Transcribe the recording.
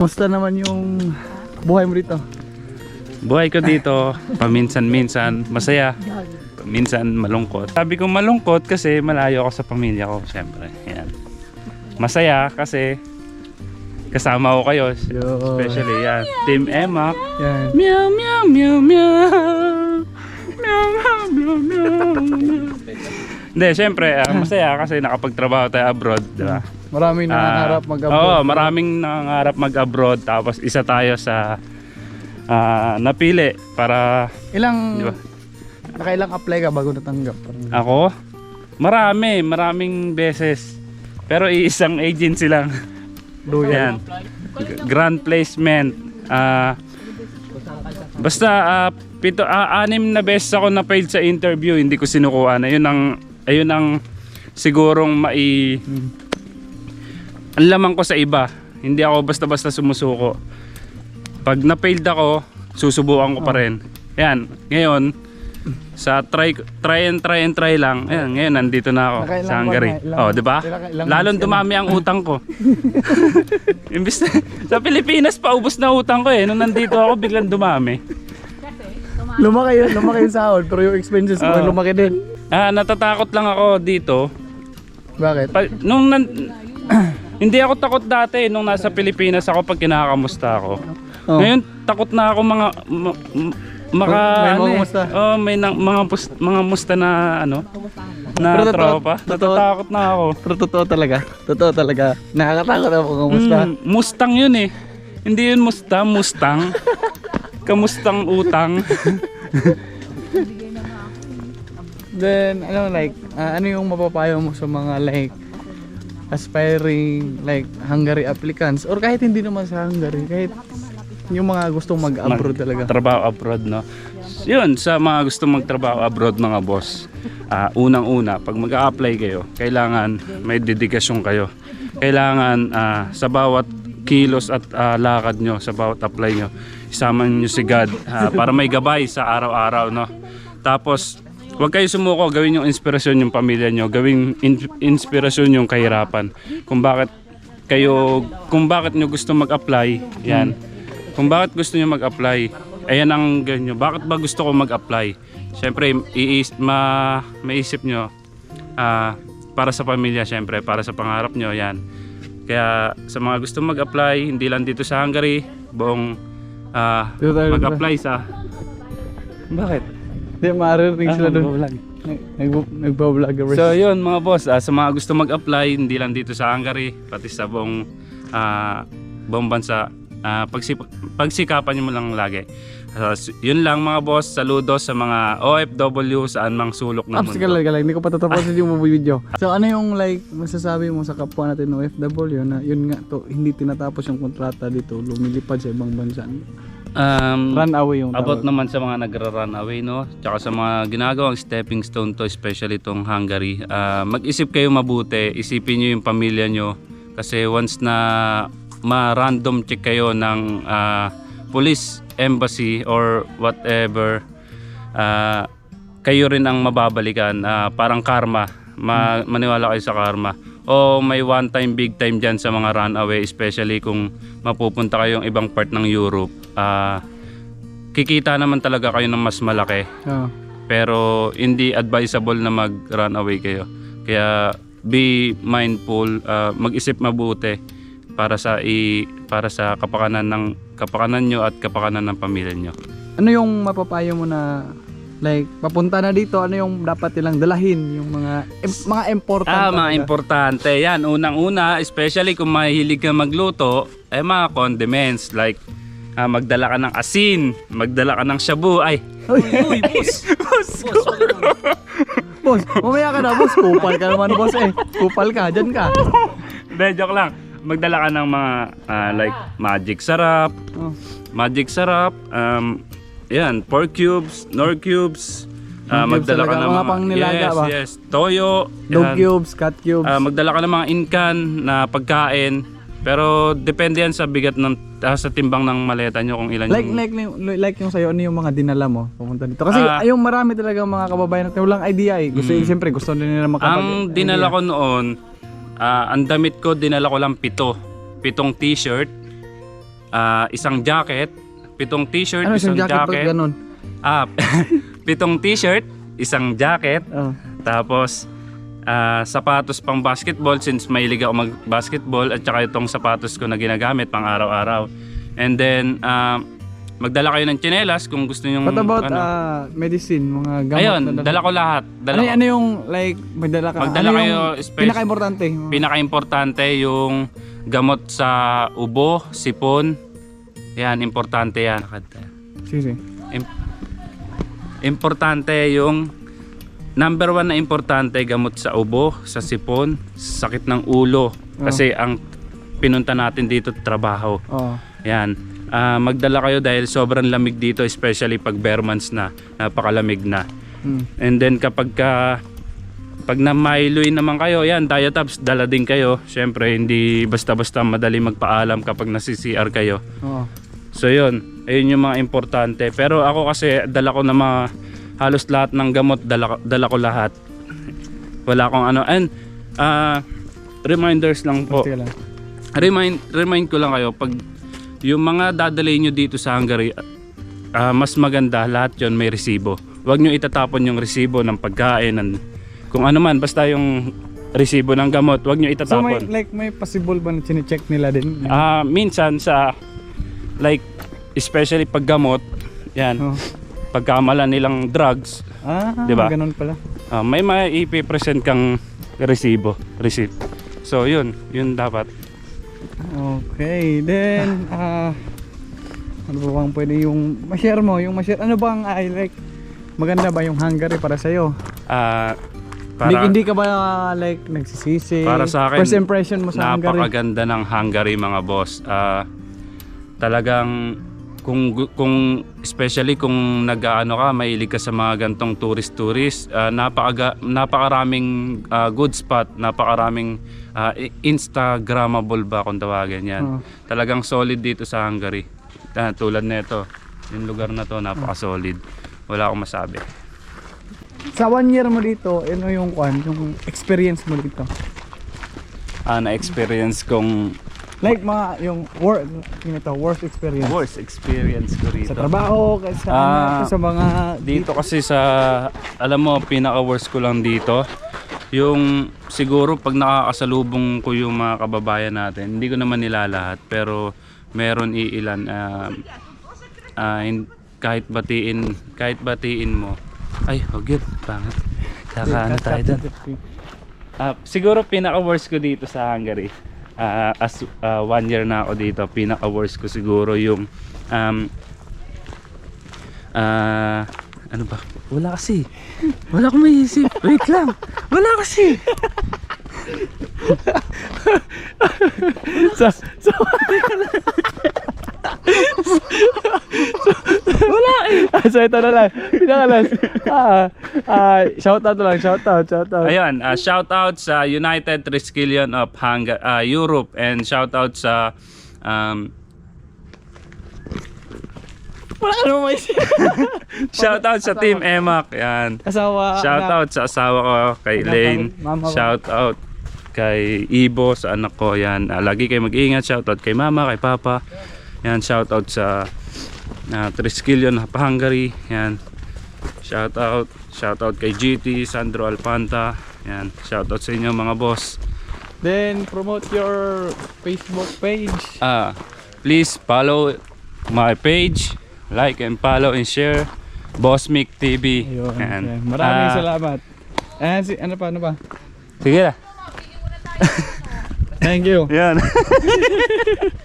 Musta naman yung buhay mo rito? Buhay ko dito, paminsan-minsan masaya, minsan malungkot. Sabi ko malungkot kasi malayo ako sa pamilya ko, syempre. Yan. Masaya kasi kasama ko kayo, especially yan. Team Emma. Yan. Meow meow meow meow. Meow meow meow meow. Hindi, syempre, ah, masaya kasi nakapagtrabaho tayo abroad, di ba? Maraming nangangarap Ah, mag-abroad. Oo, maraming nangangarap mag-abroad tapos isa tayo sa ah, napili para Ilang, Di ba? nakailang apply ka bago natanggap? Parang, ako. Marami, maraming beses. Pero iisang agency lang. Duyan. Yan. Grand placement. Ah basta ah, pito ah, anim na beses ako na failed sa interview, hindi ko sinukuha. Ayun ang ayun ang sigurong mai Hmm. Ang lamang ko sa iba. Hindi ako basta-basta sumusuko. Pag na-failed ako, susubukan ko pa rin. Yan, ngayon sa try try and try and try lang. Ayan, ngayon nandito na ako Nakailang sa Hungary. buwan na? Ilang- oh, 'di ba? ilang- Lalong dumami ang utang ko. Imbis na, sa Pilipinas paubos na utang ko eh. Nung nandito ako biglang dumami. Lumaki yun, lumaki yung sahod, pero yung expenses mo Oo. lumaki din. Ah, natatakot lang ako dito. Bakit? Pa, nung nan, hindi ako takot dati nung nasa Pilipinas ako pag kinakamusta ako. Oh. Ngayon takot na ako mga ma, ma- maka May ano mga eh. Oh, may nang- mga pus- mga musta na ano na Pero totoo- tropa. totoo- Natatakot na ako. Pero totoo talaga. Totoo talaga. Nakakatakot ako kamusta. Mm, Mustang yun eh. Hindi yun musta, Mustang. Kamustang utang. Then, ano like, ah, ano yung mapapayo mo sa mga like aspiring like Hungary applicants or kahit hindi naman sa Hungary, kahit yung mga gustong mag-abroad talaga. Trabaho abroad, no? Yun, sa mga gusto magtrabaho abroad mga boss, ah, unang-una, pag mag apply kayo, kailangan may dedikasyon kayo. Kailangan ah, sa bawat kilos at ah, lakad nyo, sa bawat apply nyo, isama nyo si God ah, para may gabay sa araw-araw, no? Tapos, huwag kayo sumuko, gawin yung inspirasyon yung pamilya nyo, gawin in- inspirasyon yung kahirapan. Kung bakit kayo, kung bakit nyo gusto mag-apply, yan. Kung bakit gusto nyo mag-apply, ayan ang ganyo. Bakit ba gusto ko mag-apply? Siyempre, iis, ma, maisip nyo, ah, para sa pamilya, siyempre, para sa pangarap nyo, yan. Kaya sa mga gusto mag-apply, hindi lang dito sa Hungary, buong ah, Dito tayo, mag-apply sa... Bakit? Hindi, maririnig sila Ah, doon. mag-vlog. Nagbablogger. So yun mga boss, ah, sa mga gusto mag-apply, hindi lang dito sa Hungary, pati sa buong, ah, buong bansa, ah, pagsip- pagsikapan nyo mo lang lagi. S- yun lang mga boss, saludo sa mga OFW saan mang sulok ng mundo. lang. Hindi ko pa tatapusin yung video. So ano yung like masasabi mo sa kapwa natin OFW na yun nga to hindi tinatapos yung kontrata dito, lumilipad sa ibang bansa. Um, Run away yung About tawag. naman sa mga nagra-run away, no? Tsaka sa mga ginagawang stepping stone to, especially itong Hungary. Ah, mag-isip kayo mabuti, isipin nyo yung pamilya nyo. Kasi once na ma-random check kayo ng ah, police, embassy, or whatever, ah, kayo rin ang mababalikan. Ah, parang karma. Ma- maniwala kayo sa karma. O may one time, big time dyan sa mga runaway, especially kung mapupunta kayong ibang part ng Europe. Ah, kikita naman talaga kayo ng mas malaki. Oo. Pero hindi advisable na mag-run away kayo. Kaya be mindful, ah, mag-isip mabuti para sa i para sa kapakanan ng kapakanan nyo at kapakanan ng pamilya nyo. Ano yung mapapayo mo na like papunta na dito, ano yung dapat nilang dalahin yung mga im- mga important Ah, mga importante. Yan, unang-una, especially kung mahilig ka magluto, eh mga condiments like ah, magdala ka ng asin, magdala ka ng shabu. Ay, Uy, boss! boss, mamaya ka na boss, kupal ka naman boss eh. Kupal ka, dyan ka. Hindi, joke lang. Magdala ka ng mga ah, like magic sarap, Oh. magic sarap, um, yan, pork cubes, nor cubes, ah, Pork cubes magdala ka talaga, ng mga pang nilaga yes, ba? yes, toyo, Dog yan. cubes, cat cubes. Ah, magdala ka ng mga inkan na pagkain, pero depende yan sa bigat ng ah, sa timbang ng maleta nyo kung ilan like yung like like yung sa'yo, ano yung mga dinala mo papunta dito? Kasi Ah. yung marami talaga mga kababayan natin walang idea eh. Gusto Mm. siyempre gusto nila makapag Ang dinala ko noon, ah, ang damit ko dinala ko lang pito. Pitong t-shirt, ah, isang jacket, pitong t-shirt, Ano isang jacket. pag ganun? Ah, pitong t-shirt, isang jacket, Oh. tapos ah, sapatos pang basketball since mahilig ako mag-basketball at saka itong sapatos ko na ginagamit pang araw-araw. And then ah, magdala kayo ng tsinelas kung gusto niyo What about ano. ah, medicine, mga gamot Ayun, na dala ko lahat. Dala ano, ko. ano yung like magdala ka? Magdala ano kayo, yung special- pinaka-importante? Pinaka-importante yung gamot sa ubo, sipon. Yan, importante yan. Sige. Im- importante yung number one na importante gamot sa ubo, sa sipon, sakit ng ulo. Kasi ang pinunta natin dito trabaho. Oh. Yan. Ah, magdala kayo dahil sobrang lamig dito especially pag bare months na. Napakalamig na. Hmm. And then kapag ka pag namailoy naman kayo, yan, diatabs, dala din kayo. Siyempre, hindi basta-basta madali magpaalam kapag nasi-CR kayo. Oh. So yun, ayun yung mga importante. Pero ako kasi dala ko na mga halos lahat ng gamot, dala, dala ko lahat. Wala akong ano. And ah, reminders lang po. Lang. Remind, remind ko lang kayo, pag yung mga dadalhin nyo dito sa Hungary, ah, mas maganda lahat yon may resibo. Huwag nyo itatapon yung resibo ng pagkain, ng, kung ano man, basta yung resibo ng gamot, huwag nyo So may itatapon. like may possible ba na chine-check nila din? Ah, minsan sa like especially pag gamot, yan, Oh. Pagkamalan nilang drugs, Ah, Di ba? ganun pala. ah, may maipipresent kang resibo, receipt. So yun, yun dapat. Okay, then ah ano ba bang pwede yung ma-share mo, yung ma-share ano bang ay like maganda ba yung Hungary para sa iyo? Ah, Hindi, para hindi ka ba like nagsisisi? Para sa akin, First impression mo sa Hungary? napakaganda ng Hungary mga boss. Ah, talagang kung kung especially kung nag-aano ka, mahilig ka sa mga gantong tourist-tourist, ah, napakaga, napakaraming ah, good spot, napakaraming ah, i- instagrammable ba kung tawagin yan. Oo. Talagang solid dito sa Hungary. Ah, tulad nito, yung lugar na to napaka-solid. Wala akong masabi. Sa one year mo dito, ano yung kwan, yung experience mo dito? Ah, na-experience kong Like mga yung work, yun ito, worst experience. worst experience ko rito. Sa trabaho, sa, Ah, ano, sa mga Dito kasi sa, alam mo, pinaka-worst ko lang dito, yung siguro pag nakakasalubong ko yung mga kababayan natin, hindi ko naman nila lahat, pero meron iilan, ah, ah, hin- kahit batiin, kahit batiin mo, ay, yun, pangit. Kaka ano tayo dun. Ah, siguro pinaka-worst ko dito sa Hungary. Ah, as ah, one year na ako dito, pinaka-worst ko siguro yung um, ah, ano ba? Wala kasi. Wala akong maisip. Wait lang. Wala kasi. sa, sa, Wala eh. so ito na lang. Pinakalas. Ah, ah, shout out lang, shout out, shout out. Ayun, ah, shout out sa United Triskelion of Hungary, Europe and shout out sa um, Wala ka naman maisip. shout out sa Team Emac. Yan. Asawa. Shout out sa asawa ko kay Lane. Shout out kay Ibo sa anak ko. Yan. Ah, lagi kayo mag-ingat. Shout out kay mama, kay papa. Yan. Shout out sa uh, Triskelion Hungary. Yan. Shout out. Shout out kay GT, Sandro Alpanta. Yan. Shout out sa inyo mga boss. Then promote your Facebook page. Ah, please follow my page. Like and follow and share. Boss Mick TV. Ayun. Yan. okay. Maraming Ah, salamat. And si, ano pa, ano pa? Sige na. Thank you. Yan.